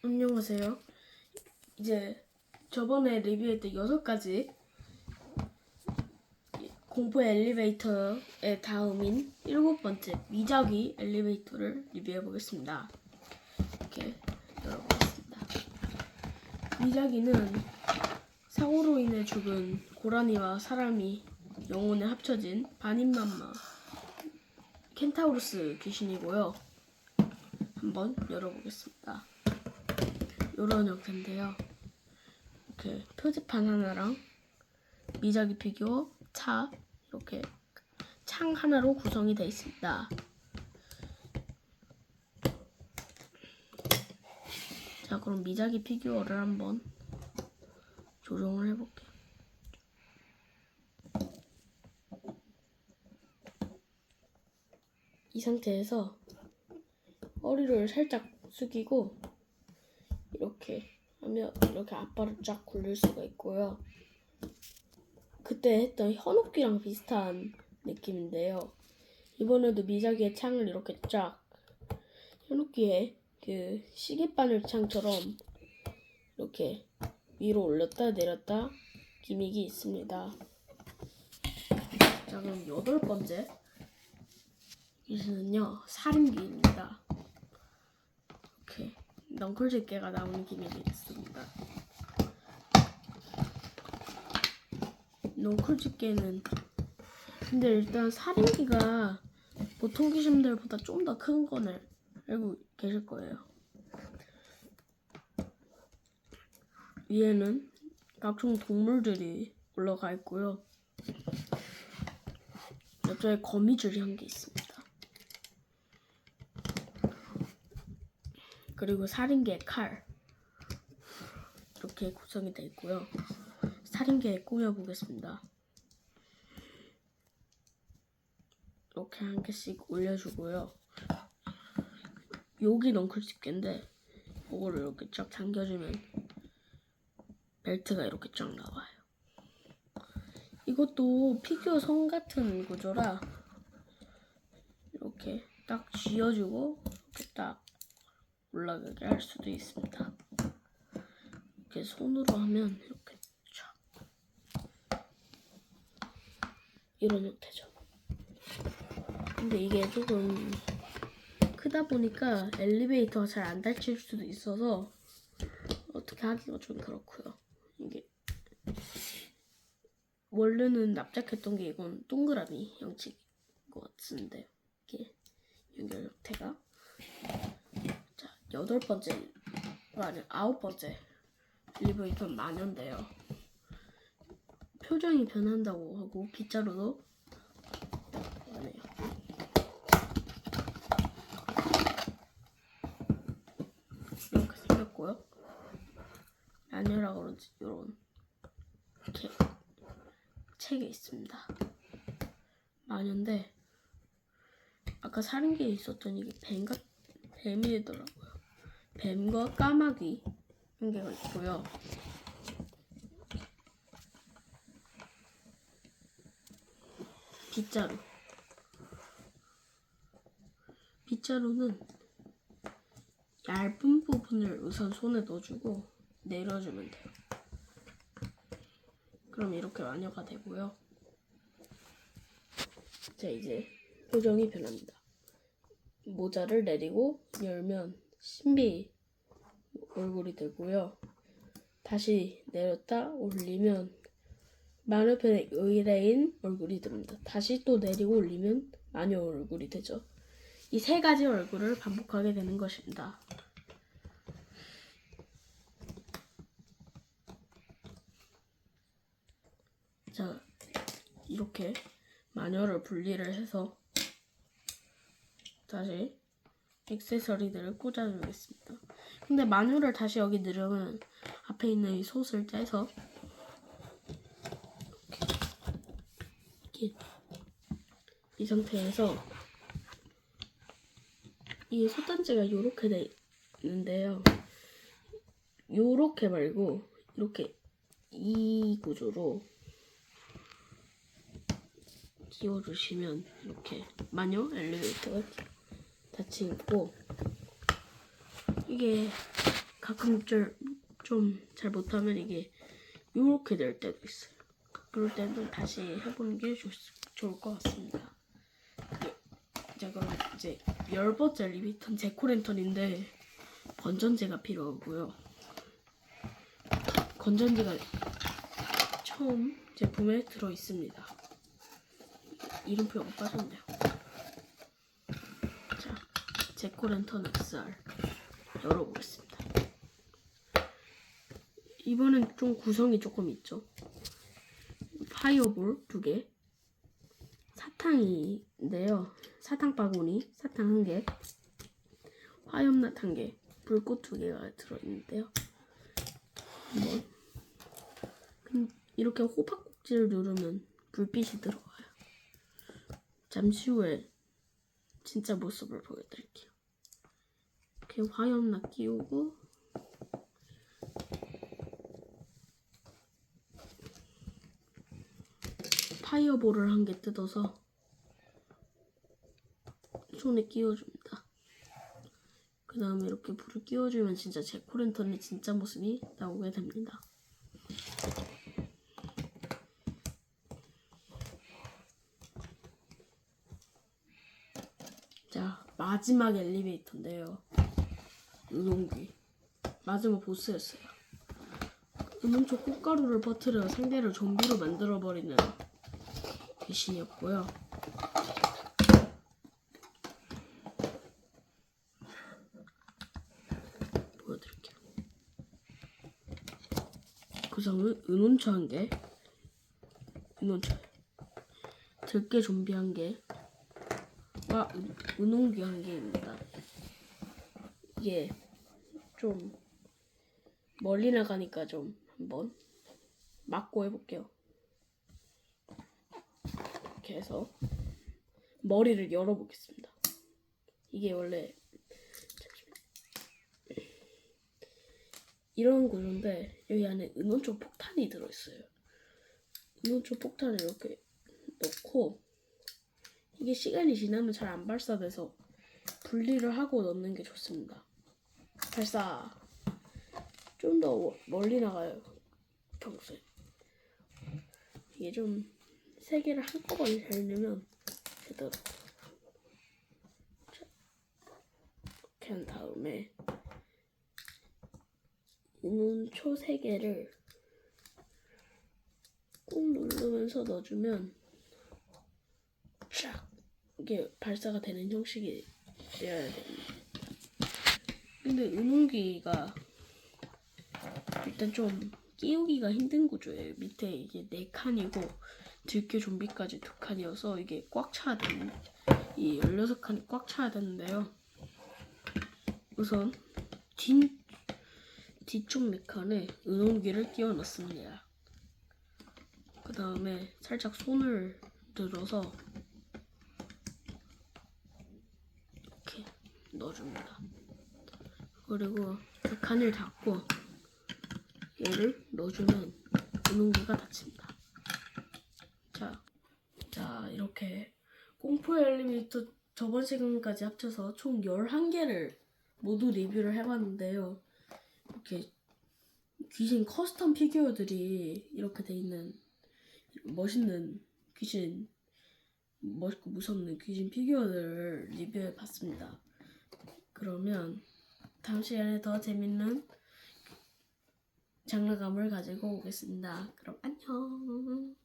안녕하세요. 이제 저번에 리뷰했던 여섯 가지 공포 엘리베이터의 다음인 일곱 번째 미자기 엘리베이터를 리뷰해 보겠습니다. 이렇게 열어보겠습니다. 미자기는 사고로 인해 죽은 고라니와 사람이 영혼에 합쳐진 반인만마 켄타우루스 귀신이고요. 한번 열어보겠습니다. 이런 형태인데요. 이렇게 표지판 하나랑 미자기 피규어, 차 이렇게 창 하나로 구성이 되어 있습니다. 자, 그럼 미자기 피규어를 한번 조정을 해볼게요. 이 상태에서 허리를 살짝 숙이고 이렇게 하면 이렇게 앞발을 쫙 굴릴 수가 있고요. 그때 했던 현옥기랑 비슷한 느낌인데요. 이번에도 미자기의 창을 이렇게 쫙 현옥기의 그 시계바늘 창처럼 이렇게 위로 올렸다 내렸다 기믹이 있습니다. 자 그럼 여덟 번째 이수는요 살인기입니다. 넝클 집게가 나오는 기믹이 있습니다. 넝클 집게는 근데 일단 살인기가 보통 귀신들보다 좀 더 큰 거는 알고 계실 거예요. 위에는 각종 동물들이 올라가 있고요. 옆쪽에 거미줄이 한 개 있습니다. 그리고 살인개의 칼 이렇게 구성이 되어 있고요. 살인개 꾸며보겠습니다. 이렇게 한 개씩 올려주고요. 여기 넝클 집게인데 이거를 이렇게 쫙 당겨주면 벨트가 이렇게 쫙 나와요. 이것도 피규어 선 같은 구조라 이렇게 딱 쥐어주고 이렇게 딱 올라가게 할 수도 있습니다. 이렇게 손으로 하면 이렇게 쫙 이런 형태죠. 근데 이게 조금 크다 보니까 엘리베이터가 잘 안 닫힐 수도 있어서 어떻게 하기가 좀 그렇고요. 이게 원래는 납작했던 게 이건 동그라미 형식인 것 같은데 이게 연결 형태가 자 여덟 번째 아니 아홉 번째 엘리베이터 마녀인데요. 표정이 변한다고 하고 빗자루도 하네요. 이렇게 생겼고요. 마녀라 그런지 이런 이렇게 책에 있습니다. 마녀인데 아까 살인기에 있었던 이게 뱀과 뱀이더라고요. 뱀과 까마귀 한 개가 있고요. 빗자루. 빗자루는 얇은 부분을 우선 손에 넣어주고 내려주면 돼요. 그럼 이렇게 마녀가 되고요. 자 이제 표정이 변합니다. 모자를 내리고 열면 신비 얼굴이 되고요. 다시 내렸다 올리면 마녀편의 의뢰인 얼굴이 됩니다. 다시 또 내리고 올리면 마녀 얼굴이 되죠. 이 세 가지 얼굴을 반복하게 되는 것입니다. 자, 이렇게 마녀를 분리를 해서 다시 액세서리들을 꽂아주겠습니다. 근데 마녀를 다시 여기 넣으려면 앞에 있는 이 솥을 떼서 이렇게 이 상태에서 이 솥단지가 이렇게 돼 있는데요. 요렇게 말고 이렇게 이 구조로 끼워주시면 이렇게 마녀 엘리베이터가 닫히고 이게 가끔 좀 잘 못하면 이게 이렇게 될 때도 있어요. 그럴 때는 다시 해보는 게 좋, 좋을 것 같습니다. 예. 자 그럼 이제 열 번째 리미턴 제코랜턴인데 건전지가 필요하고요. 건전지가 처음 제품에 들어 있습니다. 이름표가 빠졌네요. 자, 제코랜턴 XR 열어보겠습니다. 이번엔 좀 구성이 조금 있죠. 파이어볼 두 개, 사탕인데요. 사탕 바구니, 사탕 한 개, 화염낫 한 개, 불꽃 두 개가 들어있는데요. 한번 그- 이렇게 호박꼭지를 누르면 불빛이 들어와요. 잠시 후에 진짜 모습을 보여드릴게요. 이렇게 화염낫 끼우고 파이어볼을 한 개 뜯어서 손에 끼워줍니다. 그 다음에 이렇게 불을 끼워주면 진짜 제코랜턴의 진짜 모습이 나오게 됩니다. 자, 마지막 엘리베이터인데요. 은홍귀. 마지막 보스였어요. 은홍초 꽃가루를 퍼뜨려 상대를 좀비로 만들어버리는 귀신이었고요. 보여드릴게요. 구성은 은혼초 한 개, 은혼초, 들깨 좀비 한 개, 와 은- 은홍귀 한 개입니다. 이게 좀 멀리 나가니까 좀 한번 맞고 해볼게요. 이렇게 해서 머리를 열어보겠습니다. 이게 원래. 이런 구조인데 여기 안에 은원초 폭탄이 들어있어요. 은원초 폭탄을 이렇게 넣고 이게 시간이 지나면 잘 안 발사돼서 분리를 하고 넣는 게 좋습니다. 발사 좀 더 멀리 나가요. 평소에 이게 좀 세 개를 한꺼번에 잘 넣으면. 자, 이렇게 한 다음에 인원초 세 개를 꾹 누르면서 넣어주면 쫙 이게 발사가 되는 형식이 되어야 됩니다. 근데 은홍기가 일단 좀 끼우기가 힘든 구조예요. 밑에 이게 네 칸이고 들깨 좀비까지 두 칸이어서 이게 꽉 차야 되는 이 16칸이 꽉 차야 되는데요. 우선 뒤 뒤쪽 네 칸에 은홍기를 끼워 넣습니다. 그 다음에 살짝 손을 들어서 이렇게 넣어줍니다. 그리고 그 칸을 닫고 얘를 넣어주면 은홍기가 닫힙니다. 자, 자 이렇게 공포 엘리미터 저번 시간까지 합쳐서 총 11개를 모두 리뷰를 해봤는데요. 이렇게 귀신 커스텀 피규어들이 이렇게 돼 있는 멋있는 귀신 멋있고 무섭는 귀신 피규어들을 리뷰해 봤습니다. 그러면 다음 시간에 더 재밌는 장르감을 가지고 오겠습니다. 그럼 안녕.